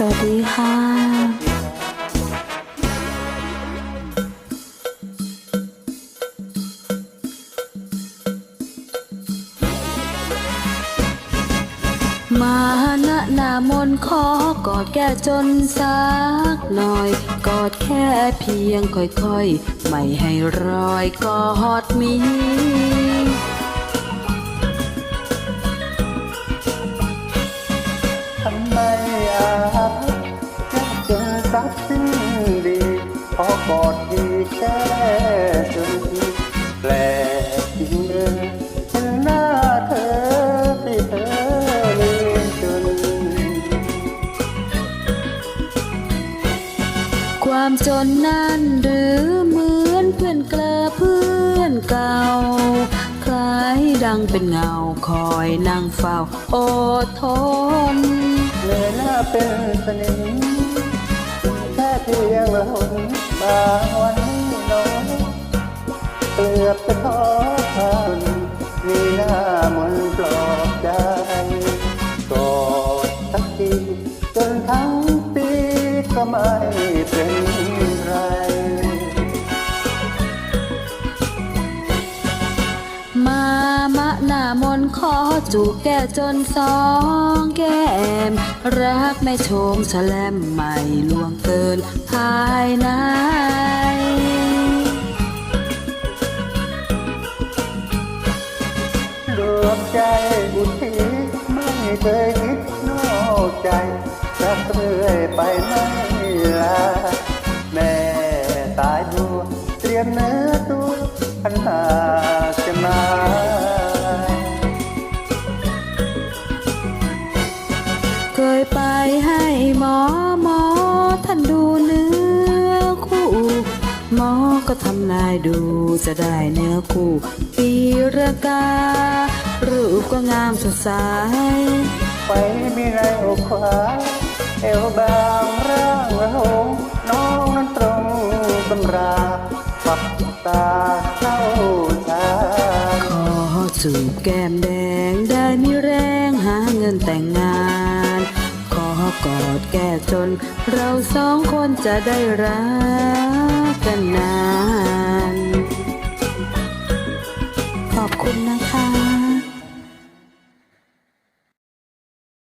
สวัสดีค่ะ มาณนามนขอกอดแก้จนสักหน่อย กอดแค่เพียงค่อยๆ ไม่ให้รอยกอดมีทำไม ขอกอดทีแค่จนแปลกจริงเออเห็นหน้าเธอที่เธอเลืมจน ความจนนั้นหรือเหมือนเพื่อนเกลอเพื่อนเก่า คล้ายดังเป็นเงาคอยนั่งเฝ้าอดทนเหลือยหน้าเป็นสนิม เพียงละหนบางวันนี้น้องเกลือบจะขอทานมีหน้ามนปลอบใจกอดทักทีจนทั้งปีก็ไม่ มนขอจูบแก้จนสองแก้ม รักไม่โชมแฉลมไม่ลวงเกินภายในดวงใจบุญทีไม่เคยคิดนอกใจรักเรื่อยไปไม่ลาแม่ตายบัวเตรียมเนื้อตัวขันหา ยไปให้หมอหมอท่านดูเนื้อคู่ หมอก็ทำนายดูจะได้เนื้อคู่ปีรากา รูปก็งามสดใสไปมีไรอกขวาเอวบางร่างระหงน้องนั้นตรงตำราปักตาเข้าชาขอจูบแก้มแดงได้มีแรงหาเงินแต่งงาน กอดแก้จน เราสองคนจะได้รักกันนาน ขอบคุณนะคะ